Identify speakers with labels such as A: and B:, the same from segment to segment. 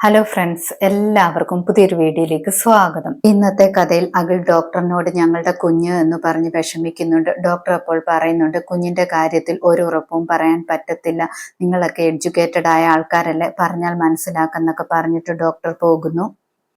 A: Hello friends എല്ലാവർക്കും പുതിയൊരു വീഡിയോയിലേക്ക് സ്വാഗതം. ഇന്നത്തെ കഥയിൽ അഖിൽ ഡോക്ടറിനോട് ഞങ്ങളുടെ കുഞ്ഞ് എന്ന് പറഞ്ഞ് വിഷമിക്കുന്നുണ്ട്. ഡോക്ടർ അപ്പോൾ പറയുന്നുണ്ട് കുഞ്ഞിന്റെ കാര്യത്തിൽ ഒരു ഉറപ്പും പറയാൻ പറ്റത്തില്ല. നിങ്ങളൊക്കെ എഡ്യൂക്കേറ്റഡ് ആയ ആൾക്കാരല്ലേ? പറഞ്ഞാൽ മനസ്സിലാക്കുന്നൊക്കെ പറഞ്ഞിട്ട് ഡോക്ടർ പോകുന്നു.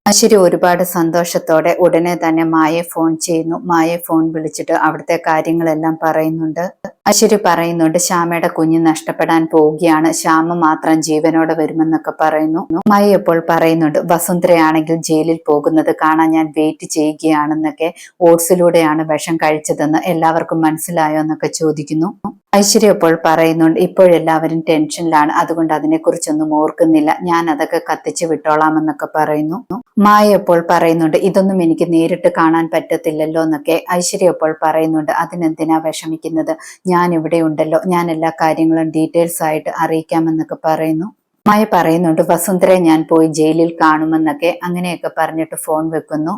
A: അശ്വരി ഒരുപാട് സന്തോഷത്തോടെ ഉടനെ തന്നെ മായെ ഫോൺ ചെയ്യുന്നു. മായെ ഫോൺ വിളിച്ചിട്ട് അവിടുത്തെ കാര്യങ്ങളെല്ലാം പറയുന്നുണ്ട്. അശ്വരി പറയുന്നുണ്ട് ശ്യാമയുടെ കുഞ്ഞ് നഷ്ടപ്പെടാൻ പോവുകയാണ്. ശ്യാമ മാത്രം ജീവനോടെ വരുമെന്നൊക്കെ പറയുന്നു. മായ ഇപ്പോൾ പറയുന്നുണ്ട് വസുന്ധരയാണെങ്കിൽ ജയിലിൽ പോകുന്നത് കാണാൻ ഞാൻ വെയിറ്റ് ചെയ്യുകയാണെന്നൊക്കെ. ഓട്സിലൂടെയാണ് വിഷം കഴിച്ചതെന്ന് എല്ലാവർക്കും മനസ്സിലായോ? എന്നൊക്കെ ചോദിക്കുന്നു. ഐശ്വര്യ ഇപ്പോൾ പറയുന്നുണ്ട് ഇപ്പോഴെല്ലാവരും ടെൻഷനിലാണ് അതുകൊണ്ട് അതിനെക്കുറിച്ചൊന്നും ഓർക്കുന്നില്ല. ഞാൻ അതൊക്കെ കത്തിച്ചു വിട്ടോളാമെന്നൊക്കെ പറയുന്നു. മായ ഇപ്പോൾ പറയുന്നുണ്ട് ഇതൊന്നും എനിക്ക് നേരിട്ട് കാണാൻ പറ്റത്തില്ലല്ലോ എന്നൊക്കെ ഐശ്വര്യ ഇപ്പോൾ പറയുന്നുണ്ട് അതിനെന്തിനാ വിഷമിക്കുന്നത്? ഞാൻ ഇവിടെ ഉണ്ടല്ലോ ഞാൻ എല്ലാ കാര്യങ്ങളും ഡീറ്റെയിൽസ് ആയിട്ട് അറിയിക്കാമെന്നൊക്കെ പറയുന്നു. മായ പറയുന്നുണ്ട് വസുന്ധരെ ഞാൻ പോയി ജയിലിൽ കാണുമെന്നൊക്കെ അങ്ങനെയൊക്കെ പറഞ്ഞിട്ട് ഫോൺ വെക്കുന്നു.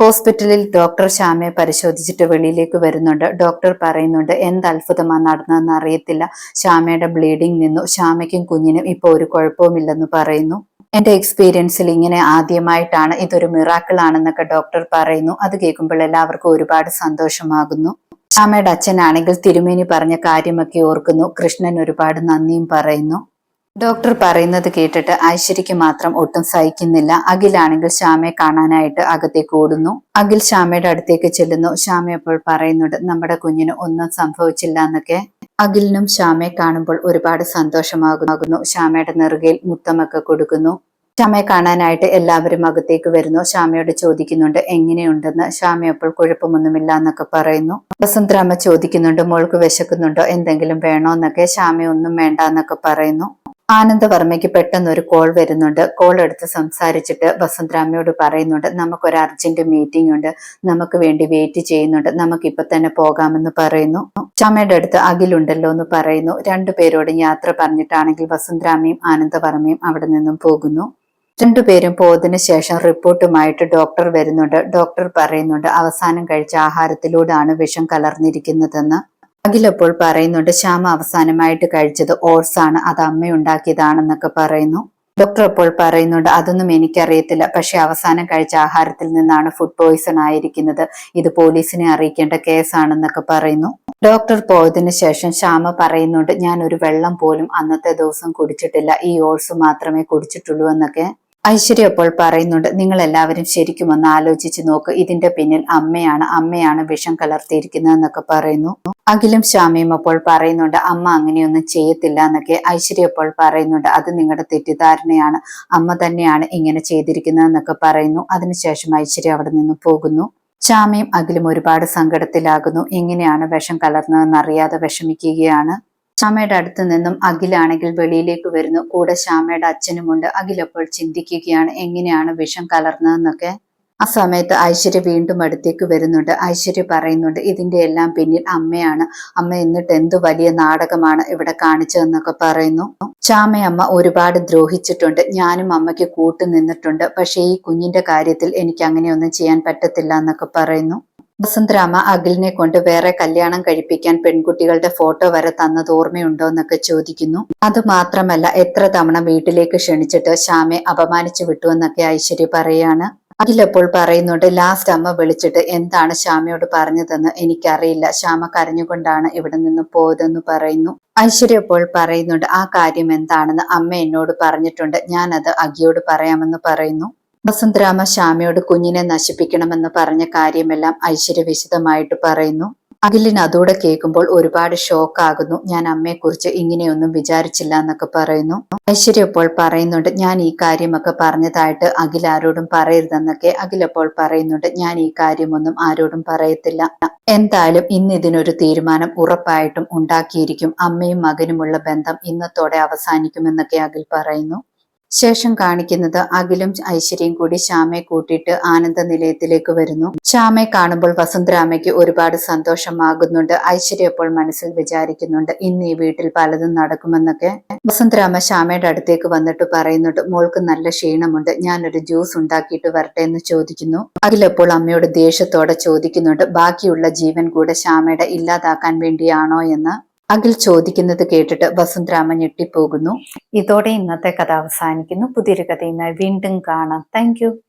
A: ഹോസ്പിറ്റലിൽ ഡോക്ടർ ശ്യാമയെ പരിശോധിച്ചിട്ട് വെളിയിലേക്ക് വരുന്നുണ്ട്. ഡോക്ടർ പറയുന്നുണ്ട് എന്ത് അത്ഭുതമാണ് നടന്നതെന്ന് അറിയത്തില്ല. ശ്യാമയുടെ ബ്ലീഡിംഗ് നിന്നു. ശ്യാമയ്ക്കും കുഞ്ഞിനും ഇപ്പോൾ ഒരു കുഴപ്പവുമില്ലെന്ന് പറയുന്നു. എന്റെ എക്സ്പീരിയൻസിൽ ഇങ്ങനെ ആദ്യമായിട്ടാണ് ഇതൊരു മിറാക്കിൾ ആണെന്നൊക്കെ ഡോക്ടർ പറയുന്നു. അത് കേൾക്കുമ്പോൾ എല്ലാവർക്കും ഒരുപാട് സന്തോഷമാകുന്നു. ശ്യാമയുടെ അച്ഛനാണെങ്കിൽ തിരുമേനി പറഞ്ഞ കാര്യമൊക്കെ ഓർക്കുന്നു. കൃഷ്ണൻ ഒരുപാട് നന്ദിയും പറയുന്നു. ഡോക്ടർ പറയുന്നത് കേട്ടിട്ട് ഐശ്വര്യക്ക് മാത്രം ഒട്ടും സഹിക്കുന്നില്ല. അഖിലാണെങ്കിൽ ശ്യാമയെ കാണാനായിട്ട് അകത്തേക്ക് ഓടുന്നു. അഖിൽ ശ്യാമയുടെ അടുത്തേക്ക് ചെല്ലുന്നു. ശ്യാമ അപ്പോൾ പറയുന്നുണ്ട് നമ്മുടെ കുഞ്ഞിന് ഒന്നും സംഭവിച്ചില്ല എന്നൊക്കെ. അഖിലിനും ശ്യാമയെ കാണുമ്പോൾ ഒരുപാട് സന്തോഷമാകുന്നു. ശ്യാമയുടെ നെറുകയിൽ മുത്തമൊക്കെ കൊടുക്കുന്നു. ശ്യാമയെ കാണാനായിട്ട് എല്ലാവരും അകത്തേക്ക് വരുന്നു. ശ്യാമയോട് ചോദിക്കുന്നുണ്ട് എങ്ങനെയുണ്ടെന്ന്? ശ്യാമ അപ്പോൾ കുഴപ്പമൊന്നുമില്ല എന്നൊക്കെ പറയുന്നു. വസന്തരാമ ചോദിക്കുന്നുണ്ട് മോൾക്ക് വിശക്കുന്നുണ്ടോ? എന്തെങ്കിലും വേണോ? എന്നൊക്കെ. ശ്യാമ ഒന്നും വേണ്ട എന്നൊക്കെ പറയുന്നു. ആനന്ദവർമ്മയ്ക്ക് പെട്ടെന്ന് ഒരു കോൾ വരുന്നുണ്ട്. കോൾ എടുത്ത് സംസാരിച്ചിട്ട് വസന്തരാമയോട് പറയുന്നുണ്ട്. നമുക്കൊരു അർജന്റ് മീറ്റിംഗ് ഉണ്ട്. നമുക്ക് വേണ്ടി വെയിറ്റ് ചെയ്യുന്നുണ്ട്. നമുക്ക് ഇപ്പൊ തന്നെ പോകാമെന്ന് പറയുന്നു. ചമയുടെ അടുത്ത് അഖിലുണ്ടല്ലോ എന്ന് പറയുന്നു. രണ്ടുപേരോടും യാത്ര പറഞ്ഞിട്ടാണെങ്കിൽ വസന്തരാമയും ആനന്ദവർമ്മയും അവിടെ നിന്നും പോകുന്നു. രണ്ടുപേരും പോയതിന് ശേഷം റിപ്പോർട്ടുമായിട്ട് ഡോക്ടർ വരുന്നുണ്ട്. ഡോക്ടർ പറയുന്നുണ്ട് അവസാനം കഴിച്ച ആഹാരത്തിലൂടെയാണ് വിഷം കലർന്നിരിക്കുന്നതെന്ന്. അഖിലപ്പോൾ പറയുന്നുണ്ട് ശ്യാമ അവസാനമായിട്ട് കഴിച്ചത് ഓട്സ് ആണ് അത് അമ്മ ഉണ്ടാക്കിയതാണെന്നൊക്കെ പറയുന്നു. ഡോക്ടർ അപ്പോൾ പറയുന്നുണ്ട് അതൊന്നും എനിക്കറിയത്തില്ല പക്ഷെ അവസാനം കഴിച്ച ആഹാരത്തിൽ നിന്നാണ് ഫുഡ് പോയിസൺ ആയിരിക്കുന്നത് ഇത് പോലീസിനെ അറിയിക്കേണ്ട കേസാണെന്നൊക്കെ പറയുന്നു. ഡോക്ടർ പോയതിന് ശേഷം ശ്യാമ പറയുന്നുണ്ട് ഞാൻ ഒരു വെള്ളം പോലും അന്നത്തെ ദിവസം കുടിച്ചിട്ടില്ല ഈ ഓട്സ് മാത്രമേ കുടിച്ചിട്ടുള്ളൂ എന്നൊക്കെ. ഐശ്വര്യ അപ്പോൾ പറയുന്നുണ്ട് നിങ്ങൾ എല്ലാവരും ശരിക്കും ഒന്ന് ആലോചിച്ച് നോക്ക്. ഇതിന്റെ പിന്നിൽ അമ്മയാണ്. അമ്മയാണ് വിഷം കലർത്തിയിരിക്കുന്നത് എന്നൊക്കെ പറയുന്നു. അഖിലും ശ്യാമയും അപ്പോൾ പറയുന്നുണ്ട് അമ്മ അങ്ങനെയൊന്നും ചെയ്യത്തില്ല എന്നൊക്കെ ഐശ്വര്യ അപ്പോൾ പറയുന്നുണ്ട് അത് നിങ്ങളുടെ തെറ്റിദ്ധാരണയാണ്. അമ്മ തന്നെയാണ് ഇങ്ങനെ ചെയ്തിരിക്കുന്നത് എന്നൊക്കെ പറയുന്നു അതിനുശേഷം ഐശ്വര്യ അവിടെ നിന്ന് പോകുന്നു. ശ്യാമയും അഖിലും ഒരുപാട് സങ്കടത്തിലാകുന്നു. എങ്ങനെയാണ് വിഷം കലർന്നതെന്ന് അറിയാതെ വിഷമിക്കുകയാണ്. ശ്യാമയുടെ അടുത്ത് നിന്നും അഖിലാണെങ്കിൽ വെളിയിലേക്ക് വരുന്നു. കൂടെ ശ്യാമയുടെ അച്ഛനുമുണ്ട്. അഖിൽ അപ്പോൾ ചിന്തിക്കുകയാണ് എങ്ങനെയാണ് വിഷം കലർന്നതെന്നൊക്കെ? ആ സമയത്ത് ഐശ്വര്യ വീണ്ടും അടുത്തേക്ക് വരുന്നുണ്ട്. ഐശ്വര്യ പറയുന്നുണ്ട് ഇതിന്റെ എല്ലാം പിന്നിൽ അമ്മയാണ്. അമ്മ എന്നിട്ട് എന്ത് വലിയ നാടകമാണ് ഇവിടെ കാണിച്ചതെന്നൊക്കെ പറയുന്നു. ചാമയമ്മ ഒരുപാട് ദ്രോഹിച്ചിട്ടുണ്ട്. ഞാനും അമ്മയ്ക്ക് കൂട്ടു നിന്നിട്ടുണ്ട് പക്ഷേ ഈ കുഞ്ഞിന്റെ കാര്യത്തിൽ എനിക്ക് അങ്ങനെയൊന്നും ചെയ്യാൻ പറ്റത്തില്ല എന്നൊക്കെ പറയുന്നു. വസന്തരാമ അഖിലിനെ കൊണ്ട് വേറെ കല്യാണം കഴിപ്പിക്കാൻ പെൺകുട്ടികളുടെ ഫോട്ടോ വരെ തന്നത് ഓർമ്മയുണ്ടോ എന്നൊക്കെ ചോദിക്കുന്നു. അത് മാത്രമല്ല എത്ര തവണ വീട്ടിലേക്ക് ക്ഷണിച്ചിട്ട് ശ്യാമെ അപമാനിച്ചു വിട്ടു എന്നൊക്കെ ഐശ്വര്യ പറയാണ്. അഖിലപ്പോൾ പറയുന്നുണ്ട് ലാസ്റ്റ് അമ്മ വിളിച്ചിട്ട് എന്താണ് ശ്യാമയോട് പറഞ്ഞതെന്ന് എനിക്കറിയില്ല. ശ്യാമ കരഞ്ഞുകൊണ്ടാണ് ഇവിടെ നിന്ന് പോയതെന്ന് പറയുന്നു. ഐശ്വര്യ അപ്പോൾ പറയുന്നുണ്ട് ആ കാര്യം എന്താണെന്ന് അമ്മ എന്നോട് പറഞ്ഞിട്ടുണ്ട്. ഞാൻ അത് അഖിയോട് പറയാമെന്ന് പറയുന്നു. വസന്തരാമ ശ്യാമയോട് കുഞ്ഞിനെ നശിപ്പിക്കണമെന്ന് പറഞ്ഞ കാര്യമെല്ലാം ഐശ്വര്യ വിശദമായിട്ട് പറയുന്നു. അഖിലിന് അതോടെ കേൾക്കുമ്പോൾ ഒരുപാട് ഷോക്ക് ആകുന്നു ഞാൻ അമ്മയെക്കുറിച്ച് ഇങ്ങനെയൊന്നും വിചാരിച്ചില്ല എന്നൊക്കെ പറയുന്നു. ഐശ്വര്യ അപ്പോൾ പറയുന്നുണ്ട് ഞാൻ ഈ കാര്യമൊക്കെ പറഞ്ഞതായിട്ട് അഖിൽ ആരോടും പറയരുതെന്നൊക്കെ അഖിൽ അപ്പോൾ പറയുന്നുണ്ട്. ഞാൻ ഈ കാര്യമൊന്നും ആരോടും പറയത്തില്ല. എന്തായാലും ഇന്ന് ഇതിനൊരു തീരുമാനം ഉറപ്പായിട്ടും ഉണ്ടാക്കിയിരിക്കും. അമ്മയും മകനുമുള്ള ബന്ധം ഇന്നത്തോടെ അവസാനിക്കുമെന്നൊക്കെ അഖിൽ പറയുന്നു. ശേഷം കാണിക്കുന്നത് അഖിലും ഐശ്വര്യയും കൂടി ശ്യാമയെ കൂട്ടിയിട്ട് ആനന്ദ നിലയത്തിലേക്ക് വരുന്നു. ശ്യാമയെ കാണുമ്പോൾ വസന്തരാമയ്ക്ക് ഒരുപാട് സന്തോഷമാകുന്നുണ്ട്. ഐശ്വര്യ അപ്പോൾ മനസ്സിൽ വിചാരിക്കുന്നുണ്ട് ഇന്ന് ഈ വീട്ടിൽ പലതും നടക്കുമെന്നൊക്കെ. വസന്തരാമ ശ്യാമയുടെ അടുത്തേക്ക് വന്നിട്ട് പറയുന്നുണ്ട് മോൾക്ക് നല്ല ക്ഷീണമുണ്ട് ഞാനൊരു ജ്യൂസ് ഉണ്ടാക്കിയിട്ട് വരട്ടെ എന്ന് ചോദിക്കുന്നു. അഖിലപ്പോൾ അമ്മയോട് ദേഷ്യത്തോടെ ചോദിക്കുന്നുണ്ട് ബാക്കിയുള്ള ജീവൻ കൂടെ ശ്യാമയുടെ ഇല്ലാതാക്കാൻ വേണ്ടിയാണോ എന്ന്? അഖിൽ ചോദിക്കുന്നത് കേട്ടിട്ട് വസുന്ധരാമ ഞെട്ടിപ്പോകുന്നു. ഇതോടെ ഇന്നത്തെ കഥ അവസാനിക്കുന്നു. പുതിയൊരു കഥയുമായി വീണ്ടും കാണാം. താങ്ക്